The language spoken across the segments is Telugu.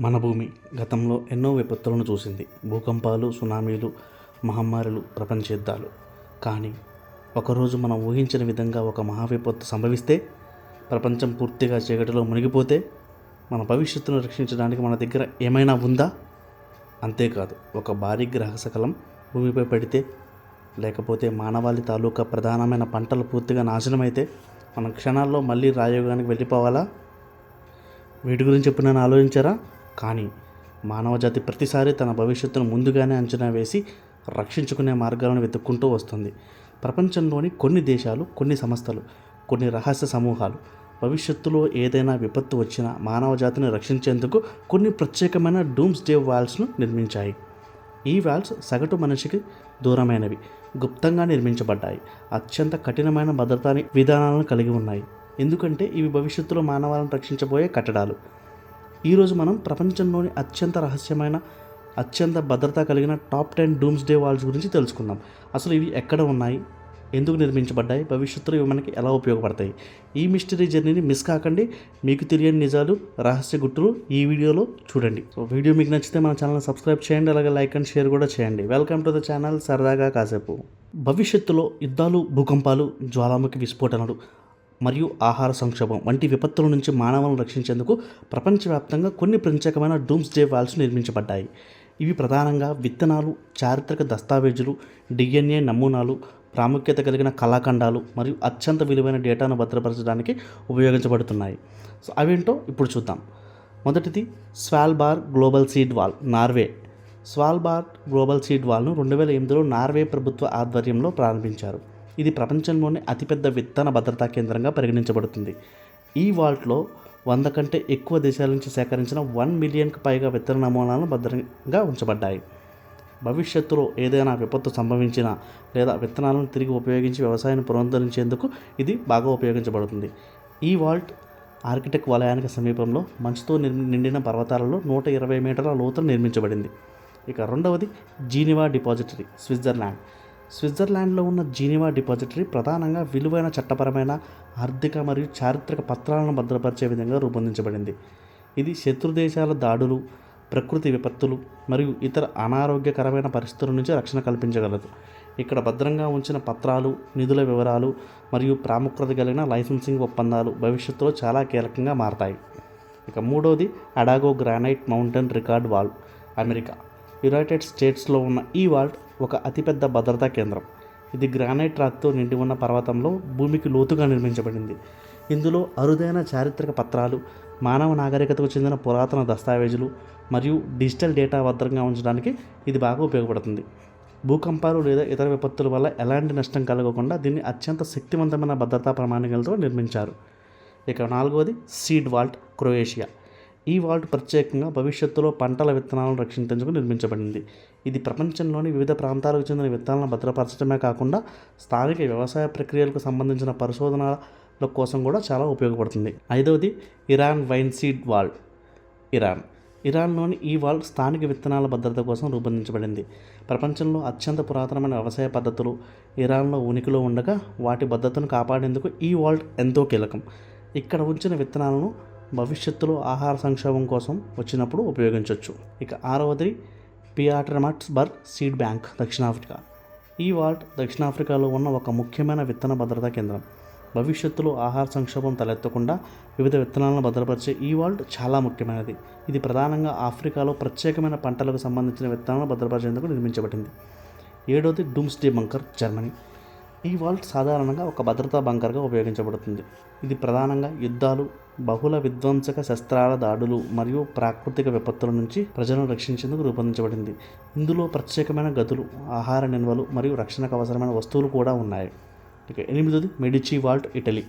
మన భూమి గతంలో ఎన్నో విపత్తులను చూసింది. భూకంపాలు సునామీలు మహమ్మారులు ప్రపంచ యుద్ధాలు. కానీ ఒకరోజు మనం ఊహించిన విధంగా ఒక మహా విపత్తు సంభవిస్తే ప్రపంచం పూర్తిగా చీకటిలో మునిగిపోతే మన భవిష్యత్తును రక్షించడానికి మన దగ్గర ఏమైనా ఉందా? అంతేకాదు ఒక భారీ గ్రహశకలం భూమిపై పడితే లేకపోతే మానవాళి తాలూకా ప్రధానమైన పంటలు పూర్తిగా నాశనమైతే మనం క్షణాల్లో మళ్ళీ రాయోగానికి వెళ్ళిపోవాలా? వీటి గురించి ఎప్పుడైనా ఆలోచించారా? కానీ మానవజాతి ప్రతిసారి తన భవిష్యత్తును ముందుగానే అంచనా వేసి రక్షించుకునే మార్గాలను వెతుక్కుంటూ వస్తుంది. ప్రపంచంలోని కొన్ని దేశాలు కొన్ని సంస్థలు కొన్ని రహస్య సమూహాలు భవిష్యత్తులో ఏదైనా విపత్తు వచ్చినా మానవజాతిని రక్షించేందుకు కొన్ని ప్రత్యేకమైన డూమ్స్ డే వాల్స్ను నిర్మించాయి. ఈ వాల్స్ సగటు మనిషికి దూరమైనవి గుప్తంగా నిర్మించబడ్డాయి. అత్యంత కఠినమైన భద్రతాని విధానాలను కలిగి ఉన్నాయి. ఎందుకంటే ఇవి భవిష్యత్తులో మానవాలను రక్షించబోయే కట్టడాలు. ఈరోజు మనం ప్రపంచంలోని అత్యంత రహస్యమైన అత్యంత భద్రత కలిగిన top ten doomsday walls గురించి తెలుసుకుందాం. అసలు ఇవి ఎక్కడ ఉన్నాయి? ఎందుకు నిర్మించబడ్డాయి? భవిష్యత్తులో ఇవి మనకి ఎలా ఉపయోగపడతాయి? ఈ మిస్టరీ జర్నీని మిస్ కాకండి. మీకు తెలియని నిజాలు రహస్య గుట్టులు ఈ వీడియోలో చూడండి. సో వీడియో మీకు నచ్చితే మన ఛానల్ సబ్స్క్రైబ్ చేయండి. అలాగే లైక్ అండ్ షేర్ కూడా చేయండి. వెల్కమ్ టు ద ఛానల్ సరదాగా కాసేపు. భవిష్యత్తులో యుద్ధాలు భూకంపాలు జ్వాలాముఖి విస్ఫోటనలు మరియు ఆహార సంక్షోభం వంటి విపత్తుల నుంచి మానవులను రక్షించేందుకు ప్రపంచవ్యాప్తంగా కొన్ని ప్రత్యేకమైన డూమ్స్ డే వాల్స్ నిర్మించబడ్డాయి. ఇవి ప్రధానంగా విత్తనాలు చారిత్రక దస్తావేజులు డిఎన్ఏ నమూనాలు ప్రాముఖ్యత కలిగిన కళాఖండాలు మరియు అత్యంత విలువైన డేటాను భద్రపరచడానికి ఉపయోగించబడుతున్నాయి. సో అవేంటో ఇప్పుడు చూద్దాం. మొదటిది Svalbard global seed vault Norway. Svalbard global seed వాల్ను రెండు వేల ఎనిమిదిలో నార్వే ప్రభుత్వ ఆధ్వర్యంలో ప్రారంభించారు. ఇది ప్రపంచంలోనే అతిపెద్ద విత్తన భద్రతా కేంద్రంగా పరిగణించబడుతుంది. ఈ వాల్ట్లో వంద కంటే ఎక్కువ దేశాల నుంచి సేకరించిన వన్ మిలియన్కి పైగా విత్తన నమూనాలను భద్రంగా ఉంచబడ్డాయి. భవిష్యత్తులో ఏదైనా విపత్తు సంభవించినా లేదా విత్తనాలను తిరిగి ఉపయోగించి వ్యవసాయాన్ని పునరుద్ధరించేందుకు ఇది బాగా ఉపయోగించబడుతుంది. ఈ వాల్ట్ ఆర్కిటెక్ వలయానికి సమీపంలో మంచుతో నిర్- నిండిన పర్వతాలలో నూట ఇరవై మీటర్ల లోతున నిర్మించబడింది. ఇక రెండవది జీనివా డిపాజిటరీ స్విట్జర్లాండ్. స్విట్జర్లాండ్లో ఉన్న జీనివా డిపాజిటరీ ప్రధానంగా విలువైన చట్టపరమైన ఆర్థిక మరియు చారిత్రక పత్రాలను భద్రపరిచే విధంగా రూపొందించబడింది. ఇది శత్రు దేశాల దాడులు ప్రకృతి విపత్తులు మరియు ఇతర అనారోగ్యకరమైన పరిస్థితుల నుంచి రక్షణ కల్పించగలదు. ఇక్కడ భద్రంగా ఉంచిన పత్రాలు నిధుల వివరాలు మరియు ప్రాముఖ్యత కలిగిన లైసెన్సింగ్ ఒప్పందాలు భవిష్యత్తులో చాలా కీలకంగా మారతాయి. ఇక మూడవది అడాగో granite mountain record vault America. United స్టేట్స్లో ఉన్న ఈ వాల్ట్ ఒక అతిపెద్ద భద్రతా కేంద్రం. ఇది గ్రానైట్ రాతితో నిండి ఉన్న పర్వతంలో భూమికి లోతుగా నిర్మించబడింది. ఇందులో అరుదైన చారిత్రక పత్రాలు మానవ నాగరికతకు చెందిన పురాతన దస్తావేజులు మరియు డిజిటల్ డేటా భద్రంగా ఉంచడానికి ఇది బాగా ఉపయోగపడుతుంది. భూకంపాలు లేదా ఇతర విపత్తుల వల్ల ఎలాంటి నష్టం కలగకుండా దీన్ని అత్యంత శక్తివంతమైన భద్రతా ప్రమాణికలతో నిర్మించారు. ఇక నాలుగవది సీడ్ వాల్ట్ క్రొయేషియా. ఈ వాల్ట్ ప్రత్యేకంగా భవిష్యత్తులో పంటల విత్తనాలను రక్షించేందుకు నిర్మించబడింది. ఇది ప్రపంచంలోని వివిధ ప్రాంతాలకు చెందిన విత్తనాలను భద్రపరచడమే కాకుండా స్థానిక వ్యవసాయ ప్రక్రియలకు సంబంధించిన పరిశోధనల కోసం కూడా చాలా ఉపయోగపడుతుంది. ఐదవది Iran wine seed vault Iran. ఇరాన్లోని ఈ వాల్ స్థానిక విత్తనాల భద్రత కోసం రూపొందించబడింది. ప్రపంచంలో అత్యంత పురాతనమైన వ్యవసాయ పద్ధతులు ఇరాన్లో ఉనికిలో ఉండగా వాటి భద్రతను కాపాడేందుకు ఈ వాల్ట్ ఎంతో కీలకం. ఇక్కడ ఉంచిన విత్తనాలను భవిష్యత్తులో ఆహార సంక్షోభం కోసం వచ్చినప్పుడు ఉపయోగించవచ్చు ఇక ఆరవది పియాటర్మట్స్బర్గ్ సీడ్ బ్యాంక్ దక్షిణాఫ్రికా. ఈ వాల్ట్ దక్షిణాఫ్రికాలో ఉన్న ఒక ముఖ్యమైన విత్తన భద్రతా కేంద్రం. భవిష్యత్తులో ఆహార సంక్షోభం తలెత్తకుండా వివిధ విత్తనాలను భద్రపరిచే ఈ వాల్ట్ చాలా ముఖ్యమైనది. ఇది ప్రధానంగా ఆఫ్రికాలో ప్రత్యేకమైన పంటలకు సంబంధించిన విత్తనాలను భద్రపరిచేందుకు నిర్మించబడింది. ఏడవది డూమ్స్డే బంకర్ జర్మనీ. ఈ వాల్ట్ సాధారణంగా ఒక భద్రతా బంకర్గా ఉపయోగించబడుతుంది. ఇది ప్రధానంగా యుద్ధాలు బహుళ విధ్వంసక శస్త్రాల దాడులు మరియు ప్రాకృతిక విపత్తుల నుంచి ప్రజలను రక్షించేందుకు రూపొందించబడింది. ఇందులో ప్రత్యేకమైన గదులు ఆహార నిల్వలు మరియు రక్షణకు అవసరమైన వస్తువులు కూడా ఉన్నాయి. ఇక ఎనిమిదది మెడిచి వాల్ట్ ఇటలీ.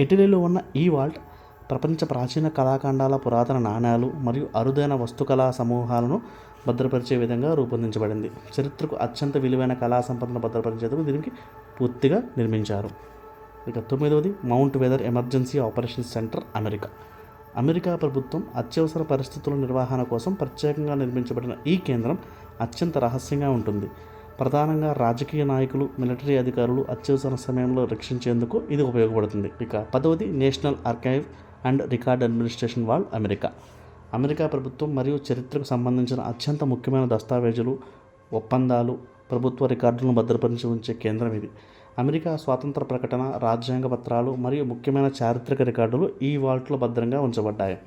ఇటలీలో ఉన్న ఈ వాల్ట్ ప్రపంచ ప్రాచీన కళాఖండాల పురాతన నాణ్యాలు మరియు అరుదైన వస్తుకళా సమూహాలను భద్రపరిచే విధంగా రూపొందించబడింది. చరిత్రకు అత్యంత విలువైన కళా సంపదను భద్రపరిచేందుకు దీనికి పూర్తిగా నిర్మించారు. ఇక తొమ్మిదవది Mount Weather emergency operation centre America. America ప్రభుత్వం అత్యవసర పరిస్థితుల నిర్వహణ కోసం ప్రత్యేకంగా నిర్మించబడిన ఈ కేంద్రం అత్యంత రహస్యంగా ఉంటుంది. ప్రధానంగా రాజకీయ నాయకులు మిలిటరీ అధికారులు అత్యవసర సమయంలో రక్షించేందుకు ఇది ఉపయోగపడుతుంది. ఇక పదవది national archive and record administration vault America. America ప్రభుత్వం మరియు చరిత్రకు సంబంధించిన అత్యంత ముఖ్యమైన దస్తావేజులు ఒప్పందాలు ప్రభుత్వ రికార్డులను భద్రపరిచి ఉంచే కేంద్రం ఇది. అమెరికా స్వాతంత్ర ప్రకటన రాజ్యాంగ పత్రాలు మరియు ముఖ్యమైన చారిత్రక రికార్డులు ఈ వాల్ట్లో భద్రంగా ఉంచబడ్డాయి.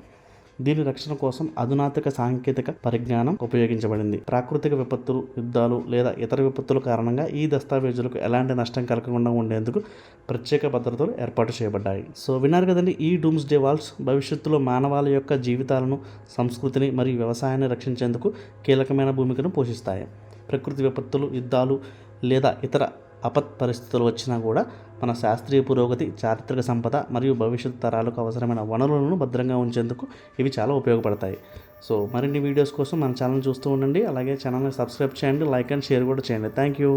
దీని రక్షణ కోసం అధునాతక సాంకేతిక పరిజ్ఞానం ఉపయోగించబడింది. ప్రాకృతిక విపత్తులు యుద్ధాలు లేదా ఇతర విపత్తుల కారణంగా ఈ దస్తావేజులకు ఎలాంటి నష్టం కలగకుండా ఉండేందుకు ప్రత్యేక భద్రతలు ఏర్పాటు చేయబడ్డాయి. సో విన్నారు కదండి ఈ డూమ్స్ డే వాల్స్ భవిష్యత్తులో మానవాళి యొక్క జీవితాలను సంస్కృతిని మరియు వ్యవసాయాన్ని రక్షించేందుకు కీలకమైన భూమికను పోషిస్తాయి. ప్రకృతి విపత్తులు యుద్ధాలు లేదా ఇతర అపత్ పరిస్థితులు వచ్చినా కూడా మన శాస్త్రీయ పురోగతి చారిత్రక సంపద మరియు భవిష్యత్ తరాలకు అవసరమైన వనరులను భద్రంగా ఉంచేందుకు ఇవి చాలా ఉపయోగపడతాయి. సో మరిన్ని వీడియోస్ కోసం మన ఛానల్ చూస్తూ ఉండండి. అలాగే ఛానల్ని సబ్స్క్రైబ్ చేయండి లైక్ అండ్ షేర్ కూడా చేయండి. Thank you.